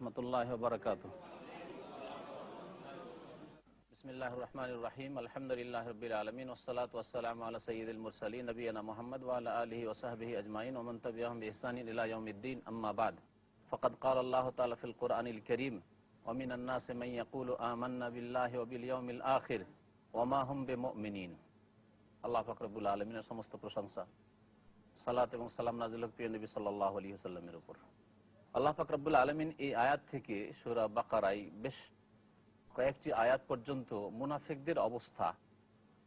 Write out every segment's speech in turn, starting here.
আসসালামু আলাইকুম রহমতুল্লাহ বারকাত বিসমিল্লাহ রহমান রাহিম আলহামদুলিল্লাহ রবিল আলমিন ওসালাত ওসালাম আলা সঈদুল মুরসালী নবীনা মোহাম্মদ ওয়ালা আলহি ওসাহবিহি আজমাইন ওমন তবিয়াহম ইহসানিন ইলায়ুদ্দিন আম্মা বাদ ফকত قال الله تعالى في القرآن الكريم ومن الناس من يقول آمنا بالله وباليوم الآخر وما هم بمؤمنين আল্লাহ ফকরবুল আলমিনের সমস্ত প্রশংসা সালাত এবং সালাম নাজিল হক প্রিয় নবী সাল্লাহ আলী সাল্লামের উপর আল্লাহ ফাকরাবুল আলমিন এই আয়াত থেকে সুরা বাকারাই বেশ কয়েকটি আয়াত পর্যন্ত মুনাফেকদের অবস্থা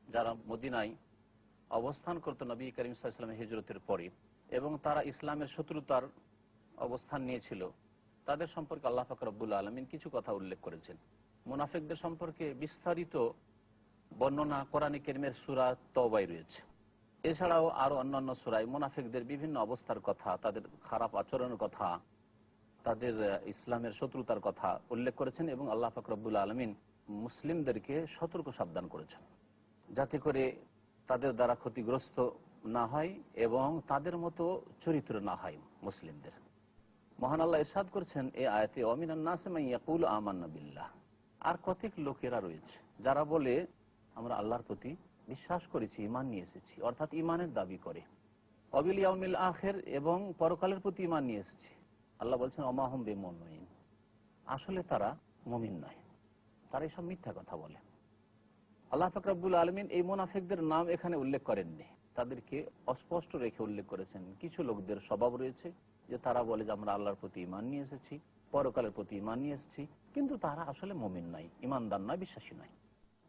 যারা মদিনায় অবস্থান করত নবী করিম সাল্লামের হিজরতের পরে এবং তারা ইসলামের শত্রুতার অবস্থান নিয়েছিল, তাদের সম্পর্কে আল্লাহ ফাকরাবুল আলমিন কিছু কথা উল্লেখ করেছেন। মুনাফেকদের সম্পর্কে বিস্তারিত বর্ণনা কোরআন কেরিমের সুরা তবাই রয়েছে। এছাড়াও আরও অন্যান্য সুরাই মুনাফেকদের বিভিন্ন অবস্থার কথা, তাদের খারাপ আচরণের কথা তাদের ইসলামের শত্রুতার কথা উল্লেখ করেছেন এবং আল্লাহ ফাকরবুল আলমিন মুসলিমদেরকে সতর্ক সাবধান করেছেন। যাতে করে তাদের দ্বারা ক্ষতিগ্রস্ত না হয় এবং তাদের মতো চরিত্র না হয় মুসলিমদের। মহান আল্লাহ ইসাদ করছেন এ আয়তে অমিনান্নাসমাইয়াকুল আমান্নাবিল্লাহ আর কতক লোকেরা রয়েছে যারা বলে, আমরা আল্লাহর প্রতি বিশ্বাস করেছি ইমান নিয়ে এসেছি। অর্থাৎ ইমানের দাবি করে। অবিল আখের, এবং পরকালের প্রতি ইমান নিয়ে এসেছি। আল্লাহ বলছেন অমাহম বে মমিন আসলে তারা মমিন নয়। তারা এসব মিথ্যা কথা বলে। আল্লাহ ফকরাবুল আলমিন এই মোনাফেকদের নাম এখানে উল্লেখ করেননি। তাদেরকে অস্পষ্ট রেখে উল্লেখ করেছেন। কিছু লোকদের স্বভাব রয়েছে যে তারা বলে যে, আমরা আল্লাহর প্রতি ইমান নিয়ে এসেছি, পরকালের প্রতি ইমান নিয়ে এসেছি। কিন্তু তারা আসলে মমিন নয় ইমানদার নয়, বিশ্বাসী নয়।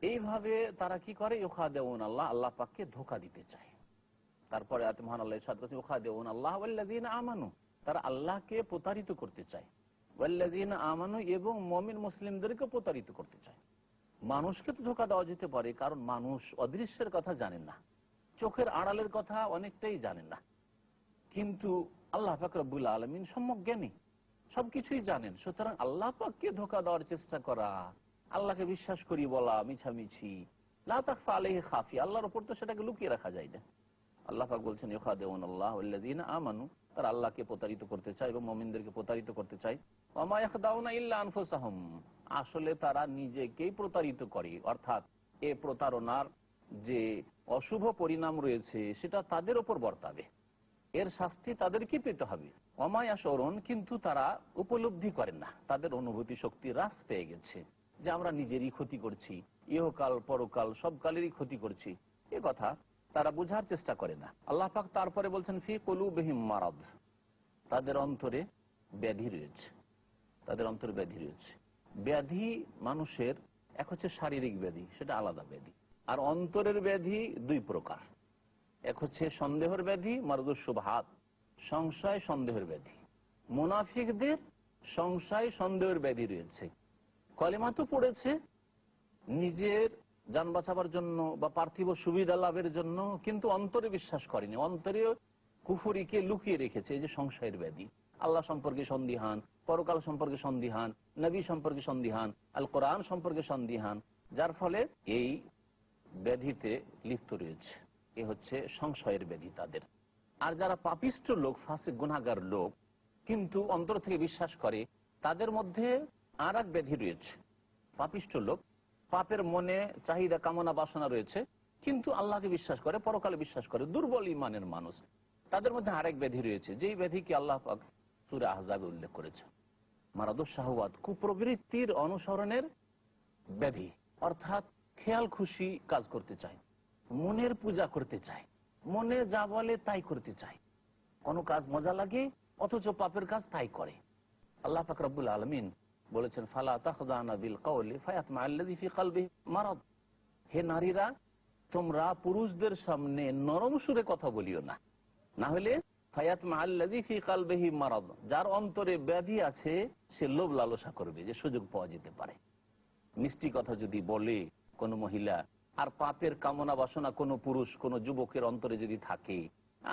এইভাবে তারা কি করে? ইউখা দেউন আল্লাহ আল্লাহ পাককে ধোকা দিতে চায়। তারপরে মহান আল্লাহ সাদ করছে ইউখা দেউন আল্লাহ আমানু। তারা আল্লাহকে প্রতারিত করতে চায়। আমানু এবং মমিন মুসলিমদেরকে প্রতারিত করতে চায়। মানুষকে তো ধোকা দেওয়া যেতে পারে, কারণ মানুষ অদৃশ্যের কথা জানেন না। চোখের আড়ালের কথা অনেকটাই জানেন না। কিন্তু আল্লাহ ফাকরবুল আলমিন সবকিছুই জানেন। সুতরাং আল্লাহ পাককে ধোকা দেওয়ার চেষ্টা করা, আল্লাহকে বিশ্বাস করি বলা, মিছামিছি লাফা আলহে খাফি আল্লাহর ওপর তো সেটাকে লুকিয়ে রাখা যায় না। আল্লাহ বলছেন ইউখা দেউন আল্লাহ আমানু। তারা আল্লাহকে প্রতারিত করতে চায় এবং মমিনদেরকে প্রতারিত করতে চায়। আসলে তারা নিজেকেই প্রতারিত করে। অর্থাৎ এ প্রতারণার যে অশুভ পরিণাম রয়েছে, সেটা তাদের ওপর বর্তাবে। এর শাস্তি তাদেরকে পেতে হবে। অমায়া স্মরণ কিন্তু তারা উপলব্ধি করেন না। তাদের অনুভূতি শক্তি হ্রাস পেয়ে গেছে যে আমরা নিজেরই ক্ষতি করছি। ইহকাল, পরকাল সব কালেরই ক্ষতি করছি। এ কথা তারা বুঝার চেষ্টা করে না। আল্লাহ পাক তারপরে বলছেন, ফি কলু বেহিম মারাদ। তাদের অন্তরে ব্যাধি রয়েছে। তাদের অন্তরে ব্যাধি রয়েছে। ব্যাধি মানুষের, এক হচ্ছে শারীরিক ব্যাধি, সেটা আলাদা ব্যাধি। আর অন্তরের ব্যাধি দুই প্রকার। এক হচ্ছে সন্দেহের ব্যাধি মারদুসুভাত সংশয়, সন্দেহের ব্যাধি। মুনাফিকদের সংশয়, সন্দেহের ব্যাধি রয়েছে। কলেমা তো পড়েছে, নিজের যান বাঁচাবার জন্য বা পার্থিব সুবিধা লাভের জন্য কিন্তু অন্তরে বিশ্বাস করেনি। অন্তরে কুফুরিকে লুকিয়ে রেখেছে এই যে সংশয়ের ব্যাধি। আল্লাহ সম্পর্কে সন্দিহান, পরকাল সম্পর্কে সন্দিহান, নবী সম্পর্কে সন্দিহান, আল কোরআন সম্পর্কে সন্দিহান, যার ফলে এই ব্যাধিতে লিপ্ত রয়েছে। এ হচ্ছে সংশয়ের ব্যাধি তাদের। আর যারা পাপিষ্ট লোক, ফাঁসে গুণাগার লোক, কিন্তু অন্তর থেকে বিশ্বাস করে, তাদের মধ্যে আর এক ব্যাধি রয়েছে। পাপিষ্ট লোক পাপের মনে চাহিদা, কামনা, বাসনা রয়েছে। কিন্তু আল্লাহকে বিশ্বাস করে, পরকালে বিশ্বাস করে, দুর্বল ইমানের মানুষ। তাদের মধ্যে আরেক ব্যাধি রয়েছে। যেই ব্যাধিকে আল্লাহ সুরে আহজাবে উল্লেখ করেছে মারাদুস শাহওয়াত, কুপ্রবৃত্তির অনুসরণের ব্যাধি। অর্থাৎ খেয়াল, খুশি কাজ করতে চায়। মনের পূজা করতে চায়। মনে যা বলে তাই করতে চায়। কোনো কাজ মজা লাগে, অথচ পাপের কাজ তাই করে। আল্লাহ পাক রব্বুল আলমিন বলেছেন, ফালা তাহদানাবিল কাউলি ফায়াত মাল্লাযী কালবি মারাদ। হে নারীরা, তোমরা পুরুষদের সামনে নরম সুরে কথা বলিও না। না হলে ফায়াত মাল্লাযী ফি কালবিহি মারাদ, যার অন্তরে ব্যাধি আছে, সে লোভ লালসা করবে, যে সুযোগ পাওয়া যেতে পারে। মিষ্টি কথা যদি বলে কোনো মহিলা, আর পাপের কামনা বাসনা কোনো পুরুষ, কোনো যুবকের অন্তরে যদি থাকে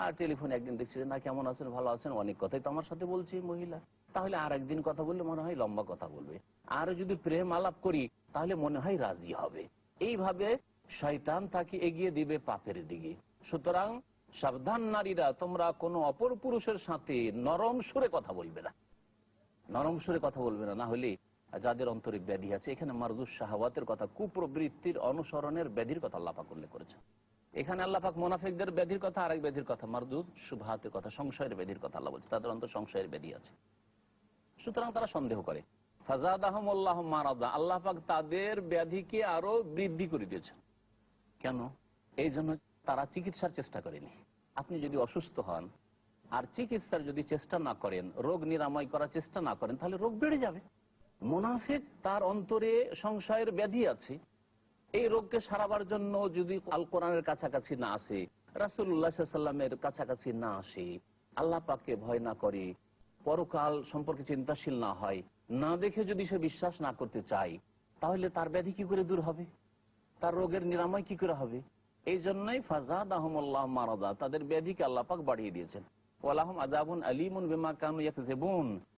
আর টেলিফোনে একদিন দেখছি না, কেমন আছেন? ভালো আছেন? অনেক কথাই তো আমার সাথে বলছে, মহিলা। তাহলে আর একদিন কথা বললে মনে হয় লম্বা কথা বলবে। আর যদি প্রেম আলাপ করি, তাহলে মনে হয় রাজি হবে। এইভাবে শয়তান তাকে এগিয়ে দিবে পাপের দিকে। সুতরাং সাবধান নারীরা, তোমরা কোনো অপর পুরুষের সাথে নরম সুরে কথা বলবে না। নরম সুরে কথা বলবে না না হলে যাদের অন্তরে ব্যাধি আছে, এখানে মারদুস শাহওয়াতের কথা, কুপ্রবৃত্তির অনুসরণের ব্যাধির কথা আল্লাপাক করলে করেছেন। এখানে আল্লাপাক মোনাফিকদের ব্যাধির কথা, আরেক ব্যাধির কথা, মারদুদ সুভাতের কথা, সংশয়ের ব্যাধির কথা আল্লাহ বলছে। তাদের অন্তর সংশয়ের ব্যাধি আছে। সুতরাং তারা সন্দেহ করে। ফাজাদ আহমল্লাহ মারাদা। আল্লাহ পাক তাদের ব্যাধিকে আরও বৃদ্ধি করে দিয়েছেন। কেন? এই জন্য তারা চিকিৎসার চেষ্টা করেনি। আপনি যদি অসুস্থ হন আর চিকিৎসার যদি চেষ্টা না করেন, রোগ নিরাময় করার চেষ্টা না করেন, তাহলে রোগ বেড়ে যাবে। মোনাফিক তার অন্তরে সংশয়ের ব্যাধি আছে। এই রোগকে সারাবার জন্য যদি আল কোরআনের কাছাকাছি না আসে রাসুল্লাহামের কাছাকাছি না আসে, আল্লাহ পাককে ভয় না করে, পরকাল সম্পর্কে চিন্তাশীল না হয়, না দেখে যদি সে বিশ্বাস না করতে চায়, তাহলে তার ব্যাধি কি করে দূর হবে? তার রোগের নিরাময় কি করে হবে? এই জন্যই ফাজাদ আহমল্লাহ মারাদা, তাদের ব্যাধিকে আল্লাহ পাক বাড়িয়ে দিয়েছেন। ওয়ালাহম আদাবুন আলিমুন বেমা কানু ইয়াকযিবুন।